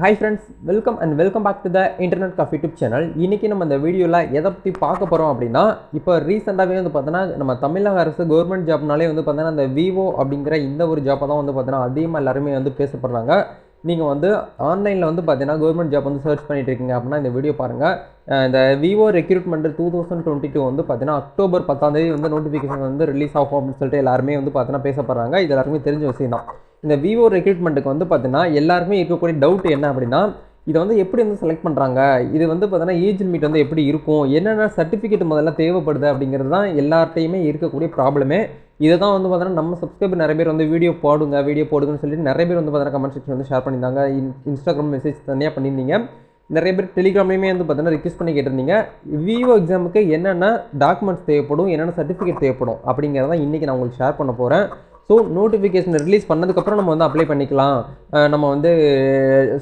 Hi friends welcome and welcome back to the internet coffee YouTube channel இன்றைக்கி நம்ம இந்த வீடியோவில் எதை பற்றி பார்க்க போகிறோம் அப்படின்னா இப்போ ரீசெண்டாகவே வந்து பார்த்தோன்னா நம்ம தமிழக அரசு கவர்மெண்ட் ஜாப்னாலே வந்து பார்த்தோன்னா அந்த விவோ அப்படிங்கிற இந்த ஒரு ஜாப்பை தான் வந்து பார்த்தோன்னா அதிகமாக எல்லாருமே வந்து பேசப்படுறாங்க நீங்கள் வந்து ஆன்லைனில் வந்து பார்த்தீங்கன்னா கவர்மெண்ட் ஜாப் வந்து சர்ச் பண்ணிட்டு இருக்கீங்க அப்படின்னா இந்த வீடியோ பாருங்கள் இந்த Vivo recruitment two thousand twenty two வந்து பார்த்தீங்கன்னா அக்டோபர் பத்தாம் தேதி வந்து நோட்டிஃபிகேஷன் வந்து ரிலீஸ் ஆகும் அப்படின்னு சொல்லிட்டு எல்லாருமே வந்து பார்த்தீங்கன்னா பேசப்படுறாங்க இது எல்லாருமே தெரிஞ்ச விஷயம் தான். இந்த விவோ ரெக்ரூட்மெண்ட்டுக்கு வந்து பார்த்தீங்கன்னா எல்லாருமே இருக்கக்கூடிய டவுட் என்ன அப்படின்னா இதை வந்து எப்படி வந்து செலக்ட் பண்ணுறாங்க இது வந்து பார்த்தீங்கன்னா ஏஜ் லிமிட் வந்து எப்படி இருக்கும்? என்னென்ன சர்டிஃபிகேட் முதல்ல தேவைப்படுது அப்படிங்கிறது தான் எல்லார்ட்டையுமே இருக்கக்கூடிய ப்ராப்ளமே இதை தான் வந்து பார்த்தீங்கன்னா நம்ம சப்ஸ்கிரைபர் நிறைய பேர் வந்து வீடியோ போடுங்க வீடியோ போடுங்கன்னு சொல்லிட்டு நிறைய பேர் வந்து பார்த்தீங்கன்னா கமெண்ட் செக்ஷன் வந்து ஷேர் பண்ணியிருந்தாங்க. இன் இன்ஸ்டாகிராம் மெசேஜ் தனியாக பண்ணியிருந்தீங்க. நிறைய பேர் டெலிகிராம்லேயுமே வந்து பார்த்தீங்கன்னா ரிக்வஸ்ட் பண்ணி கேட்டிருந்தீங்க. விவோ எக்ஸாமுக்கு என்னென்ன டாக்குமெண்ட்ஸ் தேவைப்படும் என்னென்ன சர்டிஃபிகேட் தேவைப்படும் அப்படிங்கிறத இன்றைக்கி நான் உங்களுக்கு ஷேர் பண்ண போகிறேன் ஸோ நோட்டிஃபிகேஷன் ரிலீஸ் பண்ணதுக்கப்புறம் நம்ம வந்து அப்ளை பண்ணிக்கலாம். நம்ம வந்து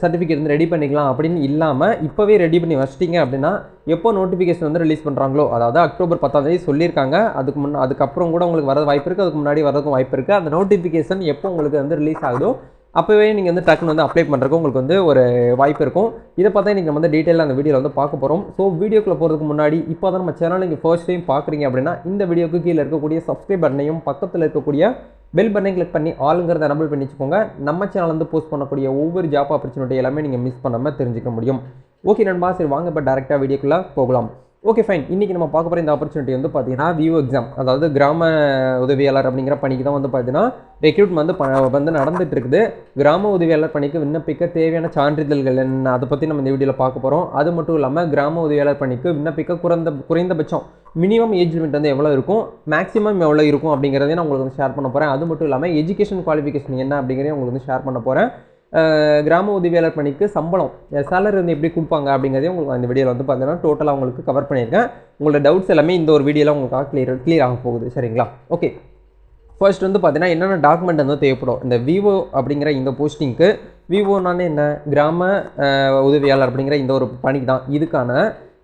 சர்டிஃபிகேட் வந்து ரெடி பண்ணிக்கலாம் அப்படின்னு இல்லாமல் இப்போவே ரெடி பண்ணி வச்சிட்டிங்க அப்படின்னா எப்போ நோட்டிஃபிகேஷன் வந்து ரிலீஸ் பண்ணுறாங்களோ அதாவது அக்டோபர் பத்தாம் தேதி சொல்லியிருக்காங்க. அதுக்கு முன்னே அதுக்கப்புறம் கூட உங்களுக்கு வர வாய்ப்பு இருக்குது அதுக்கு முன்னாடி வரதுக்கும் வாய்ப்பு இருக்குது அந்த நோட்டிஃபிகேஷன் எப்போ உங்களுக்கு வந்து ரிலீஸ் ஆகுதோ அப்போவே நீங்கள் வந்து டக்குன்னு வந்து அப்ளை பண்ணுறதுக்கு உங்களுக்கு வந்து ஒரு வாய்ப்பு இருக்கும். இதை பார்த்தா நீங்கள் வந்து டீட்டெயிலாக அந்த வீடியோவில் வந்து பார்க்க போகிறோம் ஸோ வீடியோக்குள்ளே போகிறதுக்கு முன்னாடி இப்போ தான் நம்ம சேனல் நீங்கள் ஃபர்ஸ்ட் டைம் பார்க்குறீங்க அப்படின்னா இந்த வீடியோக்கு கீழே இருக்கக்கூடிய சப்ஸ்கிரைப் பட்டனையும் பக்கத்தில் இருக்கக்கூடிய பெல் பட்டனை கிளிக் பண்ணி ஆளுங்கிறத எனபிள் பண்ணி வச்சுக்கோங்க. நம்ம சேனல்லேருந்து போஸ்ட் பண்ணக்கூடிய ஒவ்வொரு ஜாப் ஆப்பர்ச்சுனிட்டி எல்லாமே நீங்கள் மிஸ் பண்ணாமல் தெரிஞ்சுக்க முடியும். ஓகே நண்பா சரி வாங்க இப்போ டேரெக்டாக வீடியோக்குள்ளே போகலாம். ஓகே ஃபைன் இன்றைக்கி நம்ம பார்க்க போகிற இந்த ஆப்பர்ச்சுனிட்டி வந்து பார்த்தீங்கன்னா வியூ எக்ஸாம் அதாவது கிராம உதவியாளர் அப்படிங்கிற பணிக்கு தான் வந்து பார்த்தீங்கன்னா ரெக்ரூட்மெண்ட் வந்து ப- வந்து நடந்துகிட்டு இருக்குது கிராம உதவியாளர் பணிக்கு விண்ணப்பிக்க தேவையான சான்றிதழ்கள் என்ன அதை பற்றி நம்ம இந்த வீடியோவில் பார்க்க போகிறோம் அது மட்டும் இல்லாமல் கிராம உதவியாளர் பணிக்கு விண்ணப்பிக்க குறைந்த குறைந்தபட்சம் மினிமம் ஏஜ் லிமிட் வந்து எவ்வளோ இருக்கும் மேக்ஸிமம் எவ்வளோ இருக்கும் அப்படிங்கிறதையும் நான் உங்களுக்கு வந்து ஷேர் பண்ண போகிறேன் அது மட்டும் இல்லாமல் எஜுகேஷன் குவாலிஃபிகேஷன் என்ன அப்படிங்கிறதையும் உங்களுக்கு வந்து ஷேர் பண்ண போகிறேன் கிராம உதவியாளர் பணிக்கு சம்பளம் சேலரி வந்து எப்படி கொடுப்பாங்க அப்படிங்கிறதே உங்களுக்கு அந்த இந்த வீடியோவில் வந்து பார்த்தீங்கன்னா டோட்டலாக உங்களுக்கு கவர் பண்ணியிருக்கேன். உங்களோட டவுட்ஸ் எல்லாமே இந்த ஒரு வீடியோவில் உங்களுக்கு கிளியர் கிளியர் ஆக போகுது சரிங்களா? ஓகே ஃபர்ஸ்ட் வந்து பார்த்தீங்கன்னா என்னென்ன டாக்குமெண்ட் வந்து தேவைப்படும்? இந்த விவோ அப்படிங்கிற இந்த போஸ்டிங்க்கு விவோனானே என்ன? கிராம உதவியாளர் அப்படிங்கிற இந்த ஒரு பணிக்கு தான். இதுக்கான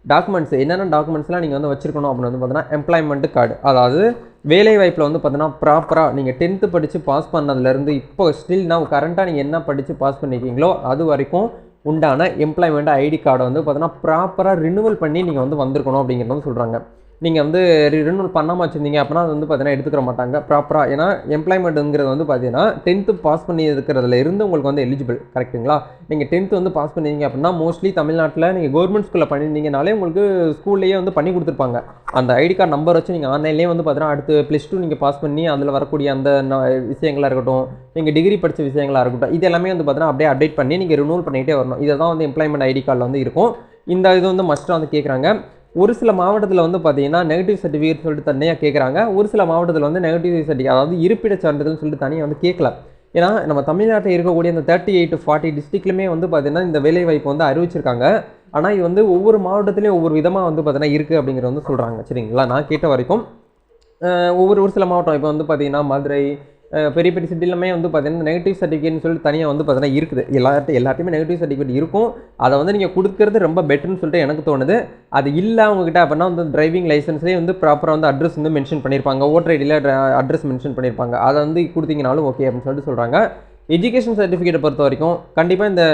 டாக்குமெண்ட்ஸ் என்னென்ன டாக்குமெண்ட்ஸ்லாம் நீங்கள் வந்து வச்சிருக்கணும் அப்படின்னு வந்து பார்த்தீங்கன்னா எம்ப்ளாய்மெண்ட் கார்டு அதாவது வேலை வாய்ப்பில் வந்து பார்த்தீங்கன்னா ப்ராப்பராக நீங்கள் டென்த்து படித்து பாஸ் பண்ணதுலேருந்து இப்போ ஸ்டில் நான் கரண்ட்டாக நீங்கள் என்ன படித்து பாஸ் பண்ணியிருக்கீங்களோ அது வரைக்கும் உண்டான எம்ப்ளாய்மெண்ட் ஐடி கார்டை வந்து பார்த்தீங்கன்னா ப்ராப்பராக ரினுவல் பண்ணி நீங்கள் வந்து வந்திருக்கணும் அப்படிங்கிறது வந்து சொல்கிறாங்க நீங்கள் வந்து ரினூல் பண்ணாமல் வச்சுருந்தீங்க அப்படின்னா அது வந்து பார்த்தீங்கன்னா எடுத்துக்கிற மாட்டாங்க. ப்ராப்பராக ஏன்னா எம்ப்ளாய்மெண்ட்டுங்கிறது வந்து பார்த்தீங்கன்னா டென்த்து பாஸ் பண்ணி இருக்கிறதுல இருந்து உங்களுக்கு வந்து எலிஜிபிள் கரெக்ட்டுங்களா நீங்கள் டென்த்து வந்து பாஸ் பண்ணிருந்தீங்க அப்படின்னா மோஸ்ட்லி தமிழ்நாட்டில் நீங்கள் கவர்மெண்ட் ஸ்கூலில் பண்ணியிருந்தீங்கனாலே உங்களுக்கு ஸ்கூல்லேயே வந்து பண்ணி கொடுத்துருப்பாங்க. அந்த ஐடி கார்டு நம்பர் வச்சு நீங்கள் ஆன்லைன்லேயே வந்து பார்த்தீங்கன்னா அடுத்து ப்ளஸ் டூ நீங்கள் பாஸ் பண்ணி அதில் வரக்கூடிய அந்த விஷயங்களாக இருக்கட்டும் நீங்கள் டிகிரி படித்த விஷயங்களாக இருக்கட்டும் இது எல்லாமே வந்து பார்த்தீங்கன்னா அப்படியே அப்டேட் பண்ணி நீங்கள் ரினூவல் பண்ணிகிட்டே வரணும். இதை தான் வந்து எம்ப்ளாய்மெண்ட் ஐடி கார்டில் வந்து இருக்கும். இந்த இது வந்து மஸ்ட்டாக வந்து கேட்குறாங்க ஒரு சில மாவட்டத்தில் வந்து பார்த்தீங்கன்னா நெகட்டிவ் சர்டிஃபிகேட் சொல்லிட்டு தனியாக கேட்குறாங்க ஒரு சில மாவட்டத்தில் வந்து நெகட்டிவ் சர்டிஃபிகேட் அதாவது இருப்பிட சான்றிதழ்னு சொல்லிட்டு தனியாக வந்து கேட்கல ஏன்னா நம்ம தமிழ்நாட்டில் இருக்கக்கூடிய இந்த தேர்ட்டி எயிட் ஃபார்ட்டி டிஸ்ட்ரிக்ட்லையுமே வந்து பார்த்தீங்கன்னா இந்த வேலைவாய்ப்பு வந்து அறிவிச்சிருக்காங்க. ஆனால் இது வந்து ஒவ்வொரு மாவட்டத்துலேயும் ஒவ்வொரு விதமாக வந்து பார்த்தீங்கன்னா இருக்குது அப்படிங்கிறத வந்து சொல்கிறாங்க சரிங்களா? நான் கேட்ட வரைக்கும் ஒவ்வொரு ஒரு சில மாவட்டம் இப்போ வந்து பார்த்தீங்கன்னா மதுரை பெரிய பெரிய சிட்டிலுமே வந்து பார்த்தீங்கன்னா நெகட்டிவ் சர்டிஃபிகேட்னு சொல்லிட்டு தனியாக வந்து பார்த்தீங்கன்னா இருக்குது. எல்லார்ட்டும் எல்லாத்தையுமே நெகட்டிவ் சர்டிஃபிகேட் இருக்கும். அதை வந்து நீங்கள் கொடுக்கறது ரொம்ப பெட்டர்னு சொல்லிட்டு எனக்கு தோணுது. அது இல்லை அவங்ககிட்ட அப்படின்னா வந்து டிரைவிங் லைசன்ஸ்லேயே வந்து ப்ராப்பராக வந்து அட்ரஸ் வந்து மென்ஷன் பண்ணியிருப்பாங்க ஓட்டர் ஐடியில் அட்ரஸ் மென்ஷன் பண்ணியிருப்பாங்க அதை வந்து கொடுத்தீங்கனாலும் ஓகே அப்படின்னு சொல்லிட்டு சொல்கிறாங்க எஜுகேஷன் சர்டிஃபிகேட்டை பொறுத்த வரைக்கும் கண்டிப்பாக இந்த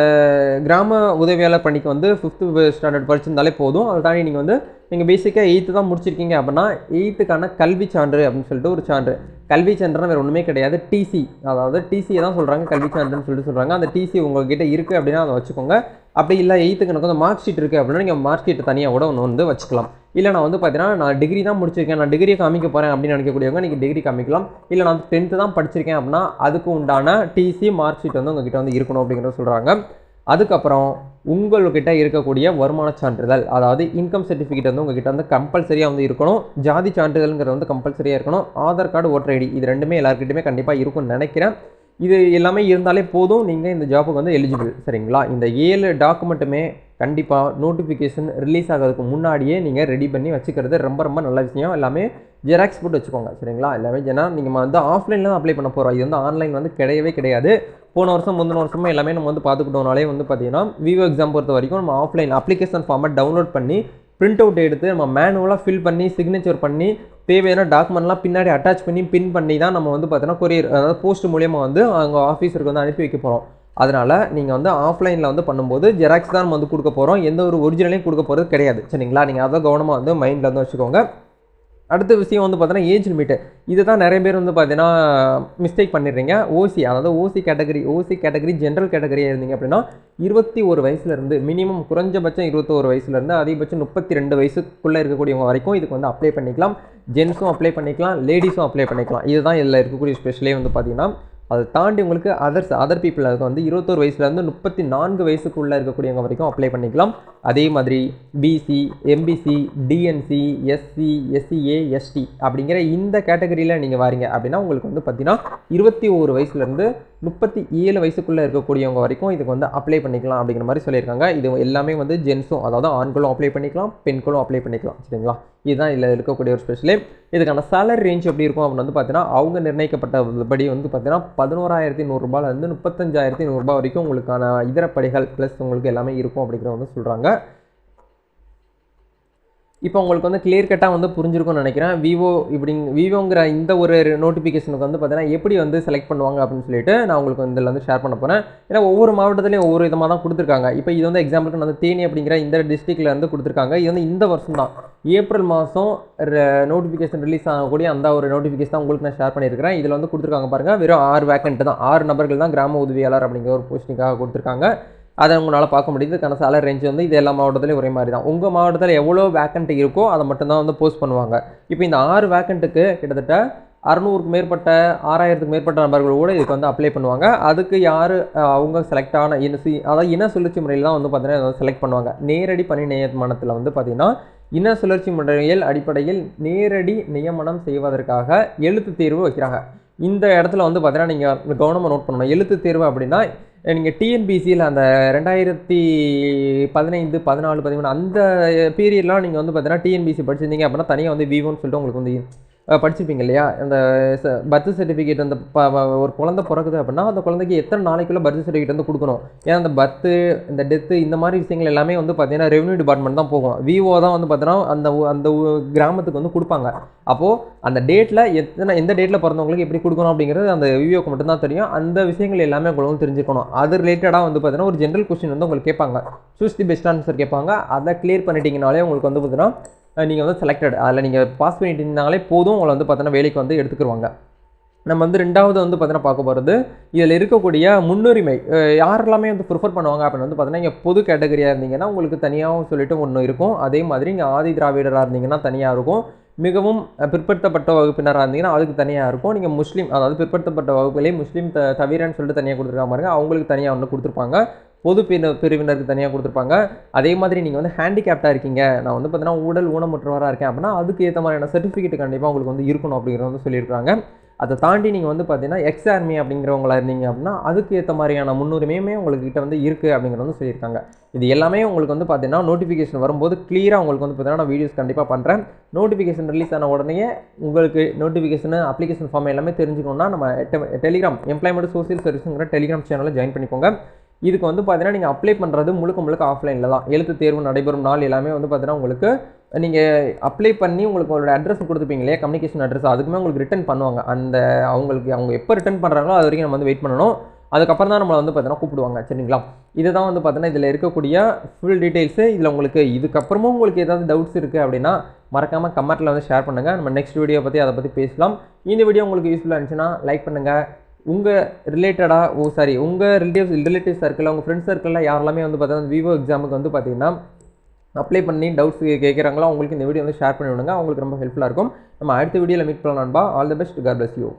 கிராம உதவியாளர் பணிக்கு வந்து ஃபிஃப்த்து ஸ்டாண்டர்ட் படிச்சிருந்தாலே போதும். அதை தாண்டி நீங்கள் வந்து நீங்கள் பேசிக்காக எயித்து தான் முடிச்சிருக்கீங்க அப்படின்னா எயித்துக்கான கல்வி சான்று அப்படின்னு சொல்லிட்டு ஒரு சான்று. கல்வி சான்றுனா வேறு ஒன்றுமே கிடையாது. டிசி அதாவது டிசியை தான் சொல்கிறாங்க கல்வி சான்றுன்னு சொல்லிட்டு சொல்கிறாங்க அந்த டிசி உங்கள்கிட்ட இருக்குது அப்படின்னா அதை வச்சுக்கோங்க. அப்படி இல்லை எயித்துக்கு எனக்கு வந்து மார்க் ஷீட் இருக்குது அப்படின்னா நீங்கள் மார்க் ஷீட் தனியாக கூட ஒன்று வந்து வச்சுக்கலாம். இல்லை நான் வந்து பார்த்தீங்கன்னா நான் டிகிரி தான் முடிச்சிருக்கேன். நான் டிகிரியை காமிக்க போகிறேன் அப்படின்னு நினைக்கக்கூடியவங்க நீங்கள் டிகிரி காமிக்கலாம். இல்லை நான் டென்த்து தான் படிச்சிருக்கேன் அப்படின்னா அதுக்கு உண்டான டிசி மார்க் ஷீட் வந்து உங்ககிட்ட வந்து இருக்கணும் அப்படிங்கிறத சொல்கிறாங்க அதுக்கப்புறம் உங்கள்கிட்ட இருக்கக்கூடிய வருமான சான்றிதழ் அதாவது இன்கம் சர்டிஃபிகேட் வந்து உங்ககிட்ட வந்து கம்பல்சரியாக வந்து இருக்கணும். ஜாதி சான்றிதழ்ங்கிறது வந்து கம்பல்சரியாக இருக்கணும். ஆதார் கார்டு ஓட்டர் ஐடி இது ரெண்டுமே எல்லாருக்கிட்டையுமே கண்டிப்பாக இருக்கும்னு நினைக்கிறேன். இது எல்லாமே இருந்தாலே போதும். நீங்கள் இந்த ஜாப்புக்கு வந்து எலிஜிபிள் சரிங்களா? இந்த ஏழு டாக்குமெண்ட்டுமே கண்டிப்பாக நோட்டிஃபிகேஷன் ரிலீஸ் ஆகிறதுக்கு முன்னாடியே நீங்கள் ரெடி பண்ணி வச்சுக்கிறது ரொம்ப ரொம்ப நல்ல விஷயம். எல்லாமே ஜெராக்ஸ் போட்டு வச்சுக்கோங்க. சரிங்களா? எல்லாமே ஏன்னா நீங்கள் வந்து ஆஃப்லைனில் தான் அப்ளை பண்ண போகிறோம் இது வந்து ஆன்லைன் வந்து கிடையவே கிடையாது. போன வருஷம் முந்தின வருஷமா எல்லாமே நம்ம வந்து பார்த்துக்கிட்டோம்னாலே வந்து பார்த்தீங்கன்னா விவோ எக்ஸாம் பொறுத்த வரைக்கும் நம்ம ஆஃப்லைன் அப்ளிகேஷன் ஃபார்மை டவுன்லோட் பண்ணி பிரிண்ட் அவுட் எடுத்து நம்ம மேனுவலாக ஃபில் பண்ணி சிக்னேச்சர் பண்ணி தேவையான டாக்குமெண்ட்லாம் பின்னாடி அட்டாச் பண்ணி பின் பண்ணி தான் நம்ம வந்து பார்த்தீங்கன்னா கொரியர் அதாவது போஸ்ட் மூலியமாக வந்து அவங்க ஆஃபீஸருக்கு வந்து அனுப்பி வைக்க போகிறோம் அதனால் நீங்கள் வந்து ஆஃப்லைனில் வந்து பண்ணும்போது ஜெராக்ஸ் தான் நம்ம வந்து கொடுக்க போகிறோம் எந்த ஒரு ஒரிஜினலையும் கொடுக்க போகிறது கிடையாது. சரிங்களா? நீங்கள் அதை கவனமாக வந்து மைண்டில் வந்து வச்சுக்கோங்க. அடுத்த விஷயம் வந்து பார்த்தீங்கன்னா ஏஜ் லிமிட்டு இதை தான் நிறைய பேர் வந்து பார்த்தீங்கன்னா மிஸ்டேக் பண்ணிடுறீங்க. ஓசி அதாவது OC category OC category general கேட்டகரியாக இருந்தீங்க அப்படின்னா இருபத்தி ஒரு வயசுலேருந்து மினிமம் குறைஞ்சபட்சம் இருபத்தோரு வயசுலேருந்து அதிகபட்சம் முப்பத்தி ரெண்டு வயசுக்குள்ளே இருக்கக்கூடியவங்க வரைக்கும் இதுக்கு வந்து அப்ளை பண்ணிக்கலாம். ஜென்ஸும் அப்ளை பண்ணிக்கலாம். லேடிஸும் அப்ளை பண்ணிக்கலாம். இதுதான் இதில் இருக்கக்கூடிய ஸ்பெஷலே வந்து பார்த்தீங்கன்னா அதை தாண்டி உங்களுக்கு அதர்ஸ் அதர் பீப்புளுக்கு வந்து இருபத்தோரு வயசுலேருந்து முப்பத்தி நான்கு வயசுக்குள்ளே இருக்கக்கூடியவங்க வரைக்கும் அப்ளை பண்ணிக்கலாம். அதே மாதிரி BC MBC DNC SC SCA ST அப்படிங்கிற இந்த கேட்டகரியில் நீங்கள் வாரீங்க அப்படின்னா உங்களுக்கு வந்து பார்த்தீங்கன்னா இருபத்தி ஒரு வயசுலேருந்து முப்பத்தி ஏழு வயசுக்குள்ளே இருக்கக்கூடியவங்க வரைக்கும் இதுக்கு வந்து அப்ளை பண்ணிக்கலாம் அப்படிங்கிற மாதிரி சொல்லியிருக்காங்க. இது எல்லாமே வந்து ஜென்ஸும் அதாவது ஆண்களும் அப்ளை பண்ணிக்கலாம் பெண்களும் அப்ளை பண்ணிக்கலாம். சரிங்களா? இதுதான் இதில் இருக்கக்கூடிய ஒரு ஸ்பெஷலே இதுக்கான சேலரி ரேஞ்ச் எப்படி இருக்கும் அப்படின்னு வந்து பார்த்தீங்கன்னா அவங்க நிர்ணயிக்கப்பட்டபடி வந்து பார்த்தீங்கன்னா பதினோராயிரத்தி நூறுரூபாலேருந்து முப்பத்தஞ்சாயிரத்தி நூறுரூபா வரைக்கும் உங்களுக்கான இதர படிகள் ப்ளஸ் உங்களுக்கு எல்லாமே இருக்கும் அப்படிங்கிறத வந்து சொல்கிறாங்க இப்போ உங்களுக்கு வந்து கிளியர் கட்டாக வந்து புரிஞ்சிருக்கும்னு நினைக்கிறேன். விவோ இப்படி விவோங்கிற இந்த ஒரு நோட்டிஃபிகேஷனுக்கு வந்து பார்த்தீங்கன்னா எப்படி வந்து செலக்ட் பண்ணுவாங்க அப்படின்னு சொல்லிட்டு நான் உங்களுக்கு இதில் வந்து ஷேர் பண்ண போகிறேன் ஏன்னா ஒவ்வொரு மாவட்டத்துலையும் ஒவ்வொரு விதமாக தான் கொடுத்துருக்காங்க. இப்போ இது வந்து எக்ஸாம்பிளுக்கு வந்து தேனி அப்படிங்கிற இந்த டிஸ்ட்ரிக்டில் வந்து கொடுத்துருக்காங்க. இது வந்து இந்த வருஷம் தான். ஏப்ரல் மாதம் நோட்டிஃபிகேஷன் ரிலீஸ் ஆகக்கூடிய அந்த ஒரு நோட்டிஃபிகேஷன் தான் உங்களுக்கு நான் ஷேர் பண்ணியிருக்கிறேன். இதில் வந்து கொடுத்துருக்காங்க பாருங்கள் வெறும் ஆறு வேக்கண்ட் தான். ஆறு நபர்கள் தான் கிராம உதவியாளர் அப்படிங்கிற ஒரு போஸ்டிங்காக கொடுத்துருக்காங்க. அதை உங்களால் பார்க்க முடியுது. இதுக்கான சேலரி ரேஞ்ச் வந்து இது எல்லா மாவட்டத்துலையும் ஒரே மாதிரி தான். உங்கள் மாவட்டத்தில் எவ்வளோ வேக்கண்ட் இருக்கோ அதை மட்டும்தான் வந்து போஸ்ட் பண்ணுவாங்க. இப்போ இந்த ஆறு வேக்கண்ட்டுக்கு கிட்டத்தட்ட அறநூறுக்கு மேற்பட்ட ஆறாயிரத்துக்கு மேற்பட்ட நபர்கள் கூட இதுக்கு வந்து அப்ளை பண்ணுவாங்க. அதுக்கு யார் அவங்க செலக்ட் ஆன இன சி அதாவது இன சுழற்சி முறையில் தான் வந்து பார்த்தீங்கன்னா செலக்ட் பண்ணுவாங்க. நேரடி பணி நியமனத்தில் வந்து பார்த்திங்கன்னா இன சுழற்சி முறையில் அடிப்படையில் நேரடி நியமனம் செய்வதற்காக எழுத்து தேர்வு வைக்கிறாங்க. இந்த இடத்துல வந்து பார்த்திங்கன்னா நீங்கள் கவனமாக நோட் பண்ணணும். எழுத்து தேர்வு அப்படின்னா நீங்கள் டிஎன்பிசியில் அந்த ரெண்டாயிரத்தி பதினைந்து பதினாலு பதிமூணு அந்த பீரியட்லாம் நீங்கள் வந்து பார்த்தீங்கன்னா டிஎன்பிசி படிச்சிருந்தீங்க அப்படின்னா தனியாக வந்து விவோன்னு சொல்லிட்டு உங்களுக்கு வந்து படிச்சிருப்பீங்க இல்லையா? அந்த பர்த் சர்டிஃபிகேட் அந்த ப ஒரு குழந்தை பிறக்குது அப்படின்னா அந்த குழந்தைக்கு எத்தனை நாளைக்குள்ளே பர்த் சர்டிஃபிகேட் வந்து கொடுக்கணும்? ஏன்னா அந்த பர்த்து இந்த டெத்து இந்த மாதிரி விஷயங்கள் எல்லாமே வந்து பார்த்தீங்கன்னா ரெவன்யூ டிபார்ட்மெண்ட் தான் போகும். விவோ தான் வந்து பார்த்தீங்கன்னா அந்த அந்த ஊ- கிராமத்துக்கு வந்து கொடுப்பாங்க. அப்போது அந்த டேட்டில் எத்தனை எந்த டேட்டில் பிறந்தவங்களுக்கு எப்படி கொடுக்கணும் அப்படிங்கிறது அந்த விவோக்கு மட்டும்தான் தெரியும். அந்த விஷயங்கள் எல்லாமே உங்களுக்கு வந்து தெரிஞ்சுக்கணும். அது ரிலேட்டடாக வந்து பார்த்தீங்கன்னா ஒரு ஜென்ரல் கொஸ்டின் வந்து உங்களுக்கு கேட்பாங்க. சூஸ் தி பெஸ்ட் ஆன்சர் கேட்பாங்க. அதை கிளியர் பண்ணிட்டீங்கனாலே உங்களுக்கு வந்து பார்த்தீங்கன்னா நீங்கள் வந்து செலக்டட் அதில் நீங்கள் பாஸ் பண்ணிட்டு இருந்தாங்களே போதும் உங்களை வந்து பார்த்தோன்னா வேலைக்கு வந்து எடுத்துக்கிருவாங்க. நம்ம வந்து ரெண்டாவது வந்து பார்த்தீங்கன்னா பார்க்க போகிறது இதில் இருக்கக்கூடிய முன்னுரிமை யாரெல்லாமே வந்து ப்ரிஃபர் பண்ணுவாங்க அப்படின்னு வந்து பார்த்தீங்கன்னா இங்கே பொது கேட்டகரியாக இருந்தீங்கன்னா உங்களுக்கு தனியாகவும் சொல்லிட்டு ஒன்று இருக்கும். அதே மாதிரி இங்கே ஆதி திராவிடராக இருந்தீங்கன்னா தனியாக இருக்கும். மிகவும் பிற்படுத்தப்பட்ட வகுப்பினராக இருந்தீங்கன்னா அதுக்கு தனியாக இருக்கும். நீங்கள் முஸ்லீம் அதாவது பிற்படுத்தப்பட்ட வகுப்பிலே முஸ்லீம் த தவிரன்னு சொல்லிட்டு தனியாக கொடுத்துருக்காங்க பாருங்க. அவங்களுக்கு தனியாக ஒன்று கொடுத்துருப்பாங்க. பொது பிரிவு பிரிவினருக்கு தனியாக கொடுத்துருப்பாங்க. அதே மாதிரி நீங்கள் வந்து ஹேண்டிகேப்டாக இருக்கீங்க. நான் வந்து பார்த்தீங்கன்னா உடல் ஊனமுற்றவராக இருக்கேன் அப்படின்னா அதுக்கு ஏற்ற மாதிரியான சர்டிஃபிகேட் கண்டிப்பாக உங்களுக்கு வந்து இருக்கணும் அப்படிங்கிறத வந்து சொல்லியிருக்காங்க அதை தாண்டி நீங்கள் வந்து பார்த்தீங்கன்னா எக்ஸ் ஆர்மி அப்படிங்கிறவங்களா இருந்தீங்க அப்படின்னா அதுக்கு ஏற்ற மாதிரியான முன்னுரிமையுமே உங்களுக்கு கிட்ட வந்து இருக்குது அப்படிங்கிற வந்து சொல்லியிருக்காங்க. இது எல்லாமே உங்களுக்கு வந்து பார்த்தீங்கன்னா நோட்டிஃபிகேஷன் வரும்போது கிளியராக உங்களுக்கு வந்து பார்த்தீங்கன்னா நான் வீடியோஸ் கண்டிப்பாக பண்ணுறேன் நோட்டிஃபிகேஷன் ரிலீஸ் ஆன உடனே உங்களுக்கு நோட்டிஃபிகேஷன் அப்ளிகேஷன் ஃபார்ம் எல்லாமே தெரிஞ்சுக்கணும்னா நம்ம டெலிகிராம் எம்ப்ளாய்மெண்ட் சோசியல் சர்வீஸுங்கிற டெலிகிராம் சேனலில் ஜாயின் பண்ணிக்கோங்க. இதுக்கு வந்து பார்த்தீங்கன்னா நீங்கள் அப்ளை பண்ணுறது முழுக்க முழுக்க ஆஃப்லைனில் தான். எழுத்து தேர்வு நடைபெறும் நாள் எல்லாமே வந்து பார்த்தீங்கன்னா உங்களுக்கு நீங்கள் அப்ளை பண்ணி உங்களுக்கு உங்களோட அட்ரஸ் கொடுத்துருப்பீங்க இல்லையா? கம்யூனிகேஷன் அட்ரஸ் அதுக்குமே உங்களுக்கு ரிட்டர்ன் பண்ணுவாங்க. அந்த அவங்களுக்கு அவங்க எப்போ ரிட்டர்ன் பண்ணுறாங்களோ அது வரைக்கும் நம்ம வந்து வெயிட் பண்ணணும். அதுக்கப்புறம் தான் நம்மளை வந்து பார்த்தீங்கன்னா கூப்பிடுவாங்க சரிங்களா? இதுதான் வந்து பார்த்தீங்கன்னா இதில் இருக்கக்கூடிய ஃபுல் டீட்டெயில்ஸு இதில் உங்களுக்கு இதுக்கப்புறமும் உங்களுக்கு ஏதாவது டவுட்ஸ் இருக்குது அப்படின்னா மறக்காமல் கமெண்ட்டில் வந்து ஷேர் பண்ணுங்கள் நம்ம நெக்ஸ்ட் வீடியோ பற்றி அதை பற்றி பேசலாம். இந்த வீடியோ உங்களுக்கு யூஸ்ஃபுல்லாக இருந்துச்சுன்னா லைக் பண்ணுங்கள் உங்கள் ரிலேட்டடாக ஓ சாரி உங்கள் ரிலேட்டிவ்ஸ் ரிலேட்டிவ் சர்க்கிளில் உங்கள் ஃப்ரெண்ட்ஸ் சர்க்கிளில் யாரெல்லாமே வந்து பார்த்தீங்கன்னா விவோ எக்ஸாமுக்கு வந்து பார்த்தீங்கன்னா அப்ளை பண்ணி டவுட்ஸ் கேட்குறாங்களோ அவங்களுக்கு இந்த வீடியோ வந்து ஷேர் பண்ணி விடுங்க. அவங்களுக்கு ரொம்ப ஹெல்ப்ஃபுல்லாக இருக்கும். நம்ம அடுத்த வீடியோவில் மீட் பண்ணலாம் all the best God bless you